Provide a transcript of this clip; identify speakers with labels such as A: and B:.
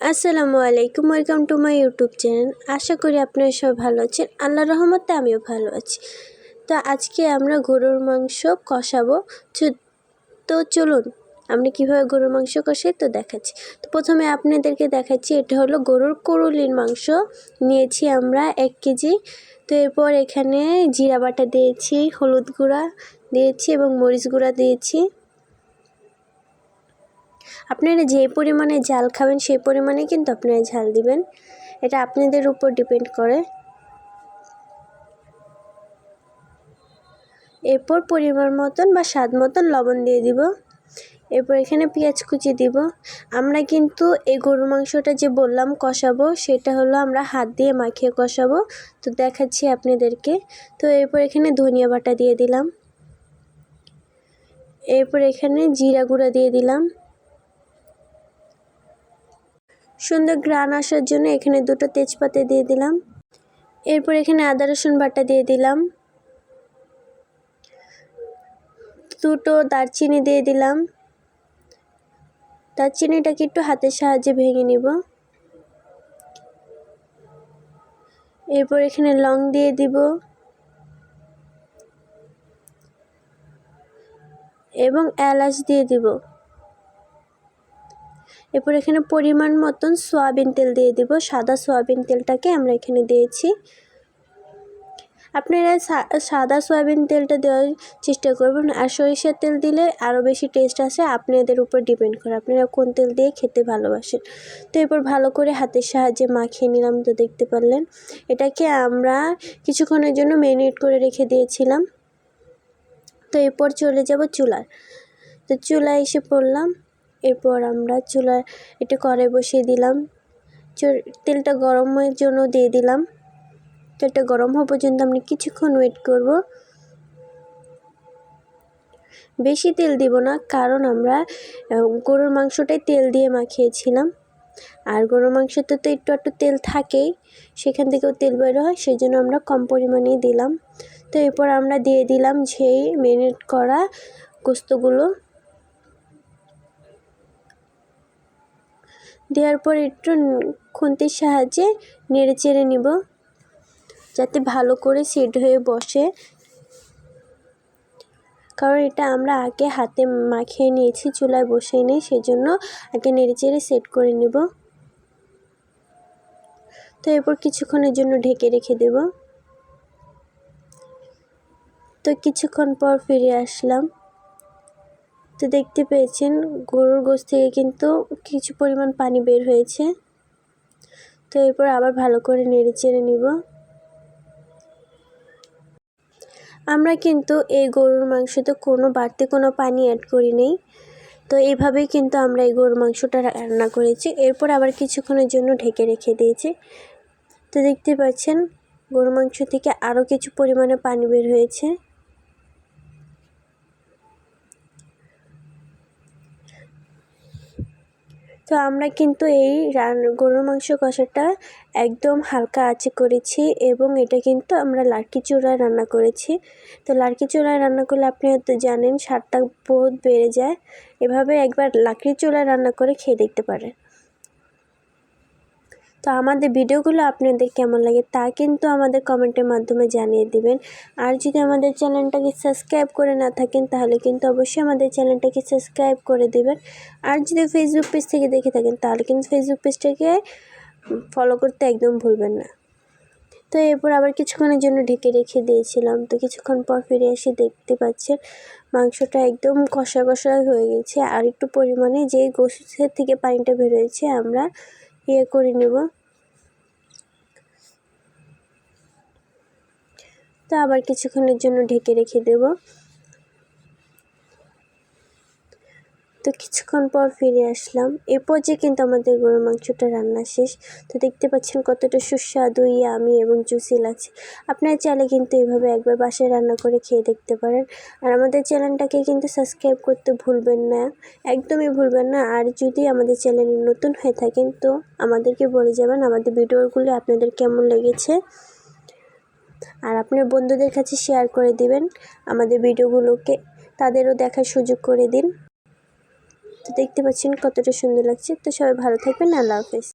A: আসসালামু আলাইকুম, welcome to my YouTube channel. আশা করি আপনারা সব ভালো আছেন। আল্লাহ রহমতে আমিও ভালো আছি। তো আজকে আমরা গরুর মাংস কষাবো। তো চলুন, আমরা কীভাবে গরুর মাংস কষাই তো দেখাচ্ছি। তো প্রথমে আপনাদেরকে দেখাচ্ছি, এটা হলো গরুর করুলির মাংস। নিয়েছি আমরা এক কেজি। তো এরপর এখানে জিরা বাটা দিয়েছি, হলুদ গুঁড়া দিয়েছি এবং মরিচ গুঁড়া দিয়েছি। আপনারা যে পরিমাণে ঝাল খাবেন, সেই পরিমাণে কিন্তু আপনারা ঝাল দিবেন। এটা আপনাদের উপর ডিপেন্ড করে। এরপর পরিমাণ মতন বা স্বাদ মতন লবণ দিয়ে দিব। এরপর এখানে পেঁয়াজ কুচি দিব। আমরা কিন্তু এই গরু মাংসটা যে বললাম কষাবো, সেটা হলো আমরা হাত দিয়ে মাখিয়ে কষাবো। তো দেখাচ্ছি আপনাদেরকে। তো এরপর এখানে ধনিয়া বাটা দিয়ে দিলাম। এরপর এখানে জিরা গুঁড়া দিয়ে দিলাম। সুন্দর গ্রান আসার জন্য এখানে দুটো তেজপাতা দিয়ে দিলাম। এরপর এখানে আদা, রসুন বাটা দিয়ে দিলাম। দুটো দারচিনি দিয়ে দিলাম। দারচিনিটাকে একটু হাতের সাহায্যে ভেঙে নিব। এরপর এখানে লং দিয়ে দিব। এবং এলাচ দিয়ে দিব। এরপর এখানে পরিমাণ মতন সয়াবিন তেল দিয়ে দিব। সাদা সয়াবিন তেলটাকে আমরা এখানে দিয়েছি। আপনারা সাদা সয়াবিন তেলটা দেওয়ার চেষ্টা করবেন আর সরিষার তেল দিলে আরও বেশি টেস্ট আসে। আপনাদের উপর ডিপেন্ড করে আপনারা কোন তেল দিয়ে খেতে ভালোবাসেন। তো এরপর ভালো করে হাতের সাহায্যে মাখিয়ে নিলাম তো দেখতে পারলেন। এটাকে আমরা কিছুক্ষণের জন্য ম্যারিনেট করে রেখে দিয়েছিলাম। তো এরপর চলে যাব চুলার তো চুলায় এসে পড়লাম। এরপর আমরা চুলায় একটু কড়াই বসিয়ে দিলাম। তেলটা গরমের জন্য দিয়ে দিলাম। তেলটা গরম হওয়া পর্যন্ত আমরা কিছুক্ষণ ওয়েট করব। বেশি তেল দিব না, কারণ আমরা গরুর মাংসটাই তেল দিয়ে মাখিয়েছিলাম। আর গরুর মাংসতে তো একটু একটু তেল থাকেই, সেখান থেকেও তেল বেরো হয় সেই জন্য আমরা কম পরিমাণেই দিলাম। তো এরপর আমরা দিয়ে দিলাম ঝেই মেরিনেট করা গোস্তগুলো। দেওয়ার পর একটু খুন্তির সাহায্যে নেড়ে চেড়ে নিব। যাতে ভালো করে সেট হয়ে বসে। কারণ এটা আমরা আগে হাতে মাখিয়ে নিয়েছি, চুলায় বসিয়ে নিই, সেজন্য আগে নেড়ে চেড়ে সেট করে নেব। তো এরপর কিছুক্ষণের জন্য ঢেকে রেখে দেব। তো কিছুক্ষণ পর ফিরে আসলাম। তো দেখতে পেয়েছেন, গরুর গোশ থেকে কিন্তু কিছু পরিমাণ পানি বের হয়েছে। তো এরপর আবার ভালো করে নেড়ে চেড়ে নিব। আমরা কিন্তু এই গরুর মাংসতে কোনো বাড়তি কোনো পানি অ্যাড করি নেই। তো এইভাবেই কিন্তু আমরা এই গরুর মাংসটা রান্না করেছি। এরপর আবার কিছুক্ষণের জন্য ঢেকে রেখে দিয়েছি। তো দেখতে পাচ্ছেন, গরুর মাংস থেকে আরও কিছু পরিমাণে পানি বের হয়েছে। তো আমরা কিন্তু এই গরুর মাংস কষাটা একদম হালকা আঁচে করেছি এবং এটা কিন্তু আমরা লাড়কি চূড়ায় রান্না করেছি। তো লাড়কি চূড়ায় রান্না করলে আপনি হয়তো জানেন, স্বাদটা বহুত বেড়ে যায়। এভাবে একবার লাকড়ি চূড়ায় রান্না করে খেয়ে দেখতে পারেন। তো আমাদের ভিডিওগুলো আপনাদের কেমন লাগে তা কিন্তু আমাদের কমেন্টের মাধ্যমে জানিয়ে দিবেন। আর যদি আমাদের চ্যানেলটাকে সাবস্ক্রাইব করে না থাকেন, তাহলে কিন্তু অবশ্যই আমাদের চ্যানেলটাকে সাবস্ক্রাইব করে দেবেন। আর যদি ফেসবুক পেজ থেকে দেখে থাকেন, তাহলে কিন্তু ফেসবুক পেজটাকে ফলো করতে একদম ভুলবেন না। তো এরপর আবার কিছুক্ষণের জন্য ঢেকে রেখে দিয়েছিলাম। তো কিছুক্ষণ পর ফিরে এসে দেখতে পাচ্ছেন, মাংসটা একদম কষা কষা হয়ে গেছে। আর একটু পরিমাণে যে গোসের থেকে পানিটা বেরোয়েছে আমরা ইয়ে করে নেব। তো আবার কিছুক্ষণের জন্য ঢেকে রেখে দেব। তো কিছুক্ষণ পর ফিরে আসলাম। এ পর্যায়ে কিন্তু আমাদের গরুর মাংসটা রান্না শেষ। তো দেখতে পাচ্ছেন কতটা সুস্বাদু আমি এবং জুসি লাগছে। আপনারা চাইলে কিন্তু এইভাবে একবার বাসায় রান্না করে খেয়ে দেখতে পারেন। আর আমাদের চ্যানেলটাকে কিন্তু সাবস্ক্রাইব করতে ভুলবেন না। একদমই ভুলবেন না। আর যদি আমাদের চ্যানেলে নতুন হয়ে থাকেন, তো আমাদেরকে বলে যাবেন আমাদের ভিডিওগুলো আপনাদের কেমন লেগেছে। আর আপনার বন্ধুদের কাছে শেয়ার করে দিবেন, আমাদের ভিডিওগুলোকে, তাদেরও দেখার সুযোগ করে দিন। তো দেখতে পাচ্ছেন কতটা সুন্দর লাগছে। তো সবাই ভালো থাকবেন, আল্লাহ হাফেজ।